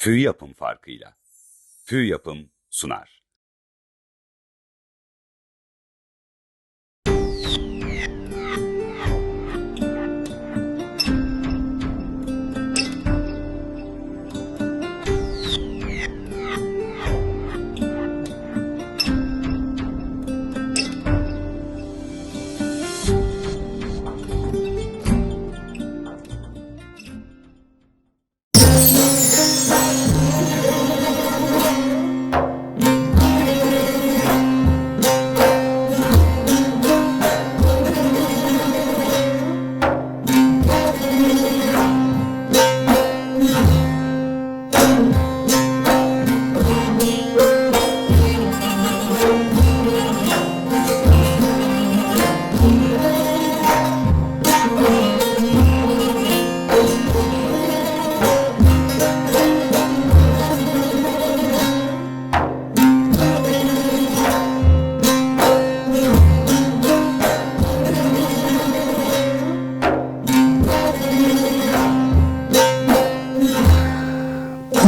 Fü yapım farkıyla. Fü yapım sunar.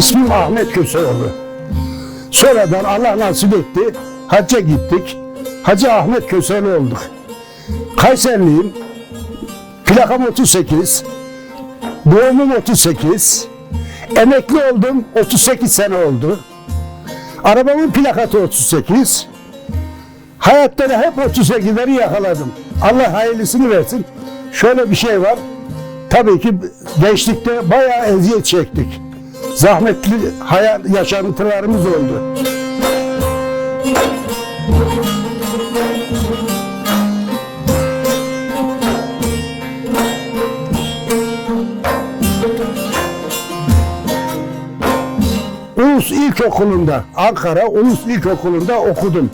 İsmim Ahmet Köseoğlu. Sonradan Allah nasip etti. Hacca gittik. Hacı Ahmet Köseoğlu olduk. Kayserliyim. Plakam 38. Doğumum 38. Emekli oldum 38 sene oldu. Arabamın plakatı 38. Hayatta hep 38'leri yakaladım. Allah hayırlısını versin. Şöyle bir şey var. Tabii ki gençlikte bayağı eziyet çektik. Zahmetli hayat yaşantılarımız oldu. Ulus İlkokulu'nda, Ankara Ulus İlkokulu'nda okudum.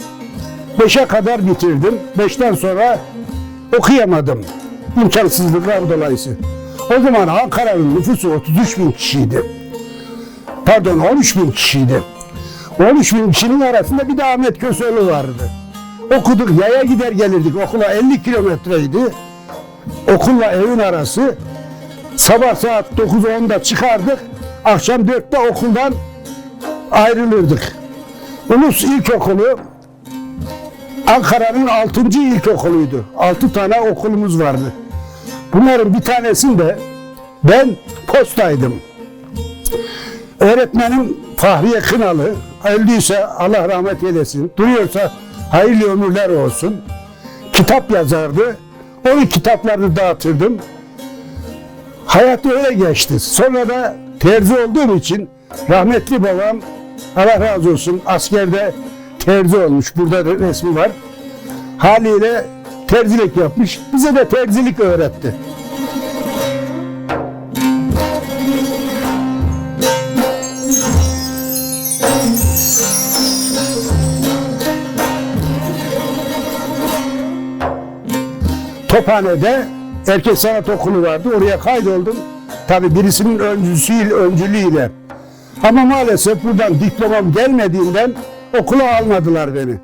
Beşe kadar bitirdim. Beşten sonra okuyamadım. İmkansızlıklar dolayısıyla. O zaman Ankara'nın nüfusu 33 bin kişiydi. Pardon 13 bin kişiydi. 13 bin kişinin arasında bir de Ahmet Köseoğlu vardı. Okuduk, yaya gider gelirdik. Okula 50 kilometreydi. Okulla evin arası. Sabah saat 9-10'da çıkardık. Akşam 4'te okuldan ayrılırdık. Ulus İlkokulu Ankara'nın 6. ilkokuluydu. 6 tane okulumuz vardı. Bunların bir tanesinde ben postaydım. Öğretmenim Fahriye Kınalı öldüyse Allah rahmet eylesin. Duruyorsa hayırlı ömürler olsun. Kitap yazardı. Onun kitaplarını dağıtırdım. Hayat öyle geçti. Sonra da terzi olduğum için rahmetli babam Allah razı olsun askerde terzi olmuş. Burada da resmi var. Haliyle terzilik yapmış. Bize de terzilik öğretti. Tophane'de erkek sanat okulu vardı. Oraya kaydoldum. Tabii birisinin öncüsüyle, öncülüğüyle. Ama maalesef buradan diplomam gelmediğinden okula almadılar beni.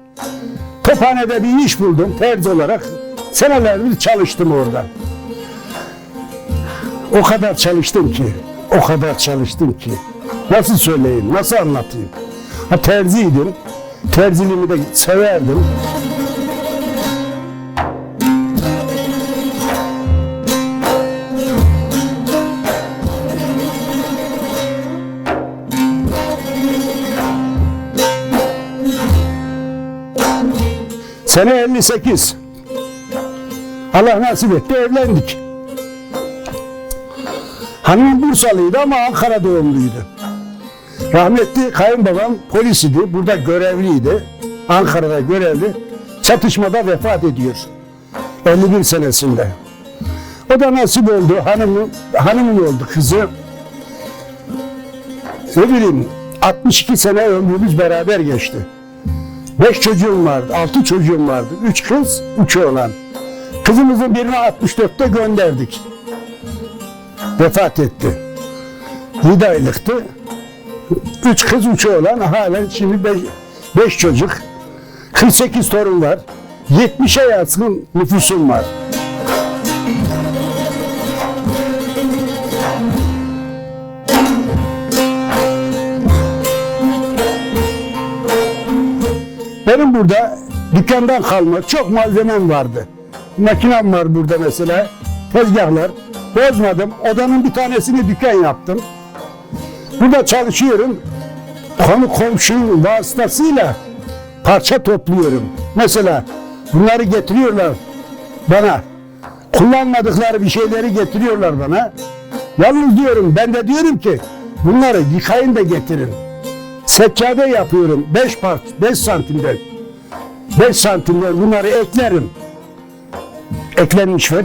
Tophane'de bir iş buldum terzi olarak. Senelerdir çalıştım orada. O kadar çalıştım ki, o kadar çalıştım ki. Nasıl söyleyeyim, nasıl anlatayım? Ha terziydim, terziliğimi de severdim. Sene 58. Allah nasip etti evlendik. Hanım Bursalıydı ama Ankara doğumluydu. Rahmetli kayınbabam polis idi. Burada görevliydi. Ankara'da görevli. Çatışmada vefat ediyor. 51 senesinde. O da nasip oldu. Hanımı, hanımın oldu kızı. Ne bileyim 62 sene ömrümüz beraber geçti. Beş çocuğum vardı, altı çocuğum vardı. Üç kız, üç oğlan. Kızımızın birini 64'te gönderdik. Vefat etti. Yedi aylıktı. Üç kız, üç oğlan. Halen şimdi beş, beş çocuk. 48 torun var. 70'e yakın nüfusum var. Benim burada dükkandan kalma çok malzemem vardı. Makinem var burada mesela. Tezgahlar. Bozmadım. Odanın bir tanesini dükkan yaptım. Burada çalışıyorum. Konu komşunun vasıtasıyla parça topluyorum. Mesela bunları getiriyorlar bana. Kullanmadıkları bir şeyleri getiriyorlar bana. Yalnız diyorum ben de diyorum ki bunları yıkayın da getirin. Seccade yapıyorum 5 part 5 santimden. 5 santimden bunları eklerim. Eklenmiş ver.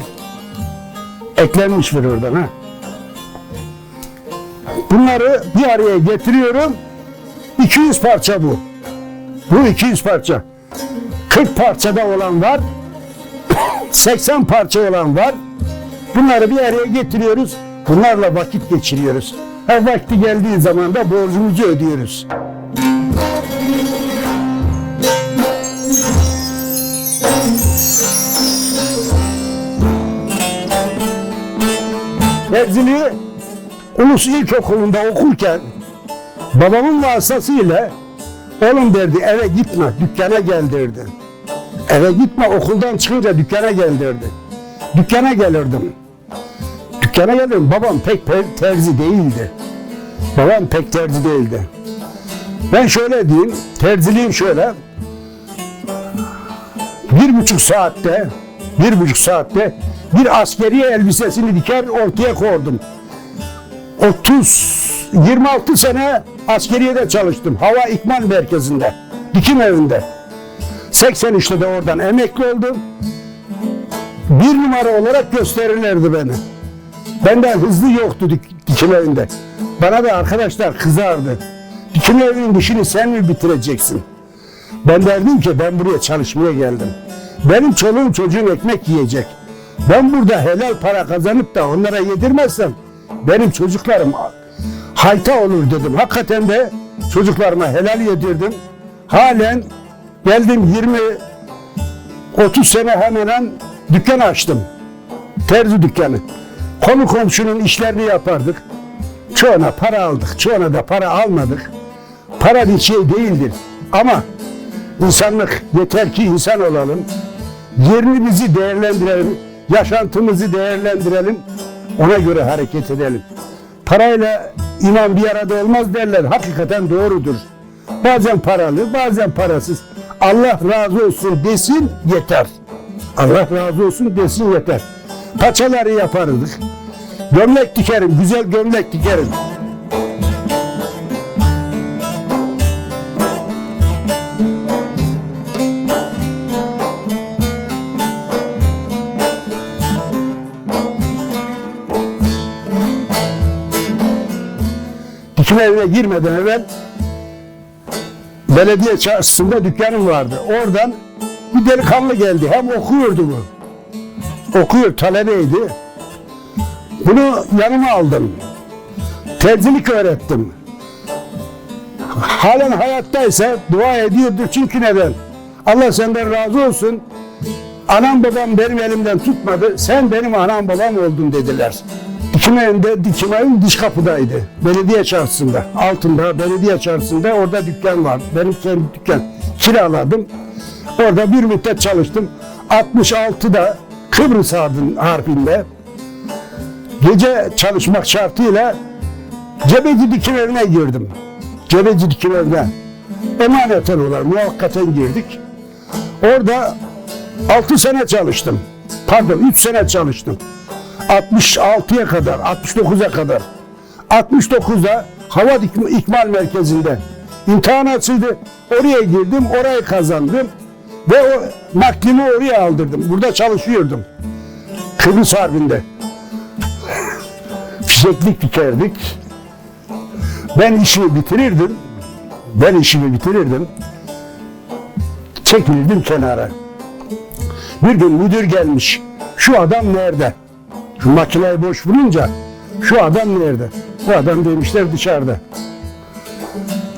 Eklenmiş ver oradan ha. Bunları bir araya getiriyorum. 200 parça bu. Bu 200 parça. 40 parçada olan var. 80 parça olan var. Bunları bir araya getiriyoruz. Bunlarla vakit geçiriyoruz. Her vakti geldiği zaman da borcumuzu ödüyoruz. Terziliği Ulus İlkokulu'nda okurken babamın vasıtasıyla oğlum derdi eve gitme dükkana gel derdi. Eve gitme okuldan çıkınca dükkana gel derdi. Dükkana gelirdim. Dükkana gelirdim. Babam pek pe- terzi değildi. Babam pek terzi değildi. Ben şöyle diyeyim, terziliğim şöyle. Bir buçuk saatte, bir buçuk saatte bir askeri elbisesini diker ortaya koydum. 30, 26 sene askeriyede çalıştım. Hava İkmal Merkezi'nde, dikim evinde. 83'te de oradan emekli oldum. Bir numara olarak gösterirlerdi beni. Benden hızlı yoktu dik- dikim evinde. Bana da arkadaşlar kızardı. Dikim evinin işini sen mi bitireceksin? Ben derdim ki ben buraya çalışmaya geldim. Benim çoluğum çocuğum ekmek yiyecek. Ben burada helal para kazanıp da onlara yedirmezsem benim çocuklarım hayta olur dedim. Hakikaten de çocuklarıma helal yedirdim. Halen geldim 20 30 sene hemen dükkan açtım. Terzi dükkanı. Konu komşunun işlerini yapardık. Çoğuna para aldık, çoğuna da para almadık. Para bir şey değildir. Ama insanlık yeter ki insan olalım. Yerini değerlendirelim, yaşantımızı değerlendirelim. Ona göre hareket edelim. Parayla iman bir arada olmaz derler. Hakikaten doğrudur. Bazen paralı, bazen parasız. Allah razı olsun desin yeter. Allah razı olsun desin yeter. Paçaları yapardık. Gömlek dikerim, güzel gömlek dikerim. Dikim evine girmeden evvel belediye çarşısında dükkanım vardı. Oradan bir delikanlı geldi. Hem okuyordu bu. Okuyor, talebeydi. Bunu yanıma aldım. Terzilik öğrettim. Halen hayattaysa dua ediyordur çünkü neden? Allah senden razı olsun. Anam babam benim elimden tutmadı. Sen benim anam babam oldun dediler. Dikim evinde, dikim evim dış kapıdaydı. Belediye çarşısında. Altında belediye çarşısında orada dükkan var. Benim kendi dükkan. Kiraladım. Orada bir müddet çalıştım. 66'da Kıbrıs Harbi- Harbi'nde gece çalışmak şartıyla Cebeci dikim evine girdim. Cebeci dikim evine. Emaneten olarak muhakkaten girdik. Orada 6 sene çalıştım. Pardon 3 sene çalıştım. 66'ya kadar, 69'a kadar. 69'da Hava İkmal Merkezi'nde imtihan açıldı. Oraya girdim, orayı kazandım. Ve o naklimi oraya aldırdım. Burada çalışıyordum. Kıbrıs Harbi'nde. Fişeklik dikerdik. Ben işimi bitirirdim. Ben işimi bitirirdim. Çekilirdim kenara. Bir gün müdür gelmiş. Şu adam nerede? Şu makineyi boş bulunca şu adam nerede? Bu adam demişler dışarıda.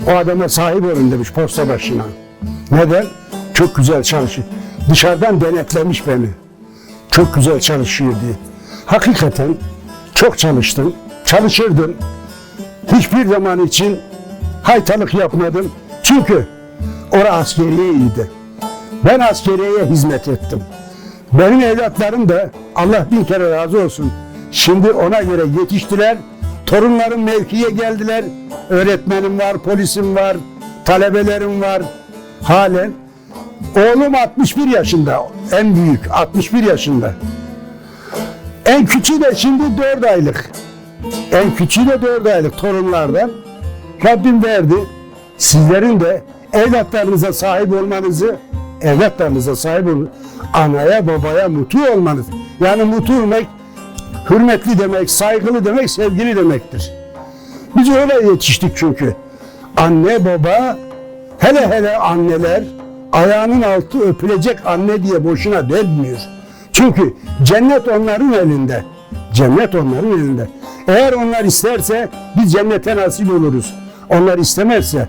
O adama sahip olun demiş posta başına. Neden? Çok güzel çalışıyor. Dışarıdan denetlemiş beni. Çok güzel çalışıyor diye. Hakikaten çok çalıştım. Çalışırdım. Hiçbir zaman için haytalık yapmadım. Çünkü Orası askeriyeydi. Ben askeriyeye hizmet ettim. Benim evlatlarım da Allah bin kere razı olsun. Şimdi ona göre yetiştiler. Torunlarım mevkiye geldiler. Öğretmenim var, polisim var, talebelerim var. Halen. Oğlum 61 yaşında. En büyük 61 yaşında. En küçüğü de şimdi 4 aylık. En küçüğü de 4 aylık torunlardan. Rabbim verdi. Sizlerin de evlatlarınıza sahip olmanızı, evlatlarınıza sahip olun. Anaya babaya mutlu olmanız. Yani mutlu olmak hürmetli demek, saygılı demek, sevgili demektir. Biz öyle yetiştik çünkü. Anne baba, hele hele anneler ayağının altı öpülecek anne diye boşuna denmiyor. Çünkü cennet onların elinde. Cennet onların elinde. Eğer onlar isterse biz cennete nasip oluruz. Onlar istemezse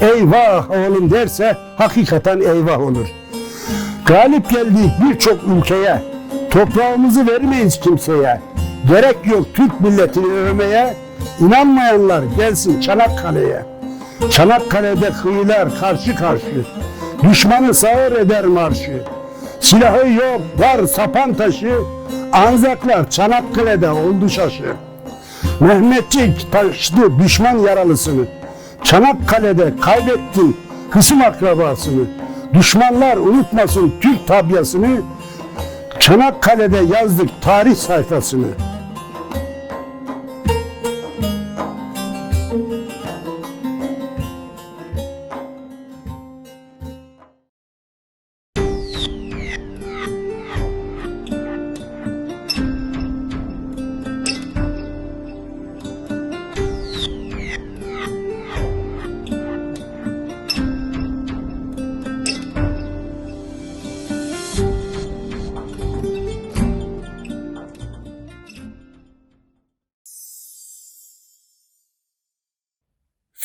eyvah oğlum derse hakikaten eyvah olur. Galip geldik birçok ülkeye. Toprağımızı vermeyiz kimseye. Gerek yok Türk milletini övmeye. İnanmayanlar gelsin Çanakkale'ye. Çanakkale'de kıyılar karşı karşı. Düşmanı sağır eder marşı. Silahı yok var sapan taşı. Anzaklar Çanakkale'de oldu şaşı. Mehmetçik taşıdı düşman yaralısını. Çanakkale'de kaybetti kısım akrabasını. Düşmanlar unutmasın Türk tabiasını. Çanakkale'de yazdık tarih sayfasını.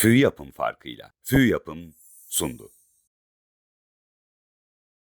Fü yapım farkıyla. Fü yapım sundu.